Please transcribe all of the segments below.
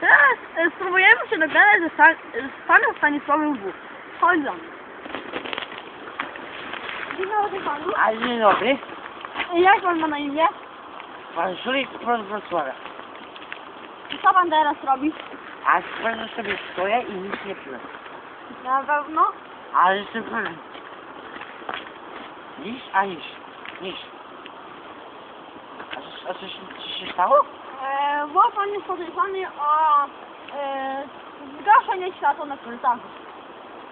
Teraz e, spróbujemy się dogadać ze Stan z panem Stanisławem W. Chodź za mną. Dzień dobry panu. A dzień dobry, Jak pan ma na imię? pan Żulik z Wrocławia. I co pan teraz robi? A sprawdzę sobie stoję i nic nie piłem. Na pewno. Ale jestem pewien. Nic, a nic. Nic. A, co- a coś, coś się stało? E, bo pan jest podejrzany o e, zgaszenie światła na korytarzu.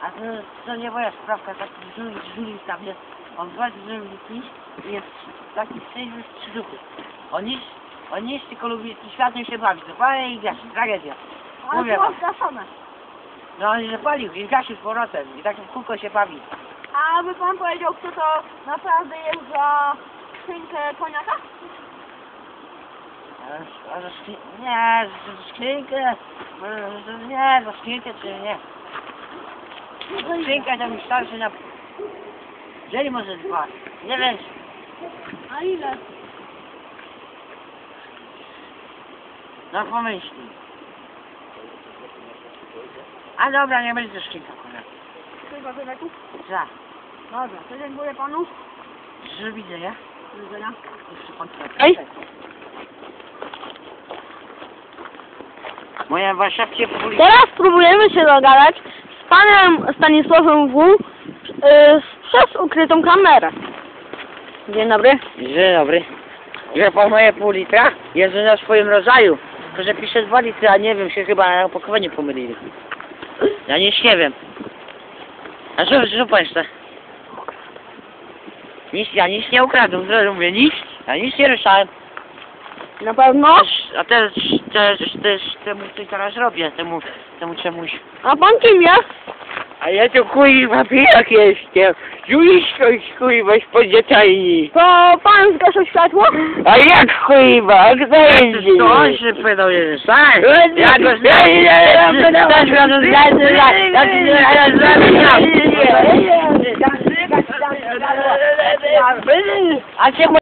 A to, to nie moja sprawka, taki Żulik, Żulik tam jest. On bardzo lubi i jest taki przejrzy z trzy duchy. On nic, on nic, tylko lubi tym światłem się bawić. Zapalę i gasi, tragedia. Ale Mówię było wam. zgaszone. No on zapalił i gasił z powrotem i tak w kółko się bawi. A by pan powiedział, kto to naprawdę jest za skrzynkę koniaka? Za skrzynkę, nie, nie, za skrzynkę czy nie. Skrzynka to mi starczy na dzień może dwa, nie wiem, A ile? no pomyśli. A dobra, nie będzie skrzynka konia. Tylko koniaków? Za, Dobra, to dziękuję panu. że widzę, nie? Do widzenia. Jeszcze pan Ej. Moja warszawcie policja. Teraz spróbujemy się dogadać z panem Stanisławem W. y, przez ukrytą kamerę. Dzień dobry. Dzień dobry. Że pan moje pół litra? Jest na swoim rodzaju. Tylko, że pisze dwa litry, a nie wiem, się chyba na opakowanie pomylili. Ja nic nie wiem. A co, co pan chce? Nic, ja nic nie ukradłem, mówię, nic. Ja nic nie ruszałem. Na pewno? A teraz, teraz, teraz, temu, co teraz robię, temu, temu czemuś. A pan kim jest? A ja to kurwa pijak jestem. Juliszko kurwa spod dzieciajni. To pan zgasił światło? A jak kurwa, kto jest? To on się pytał, że tak. Ja go znam. A cię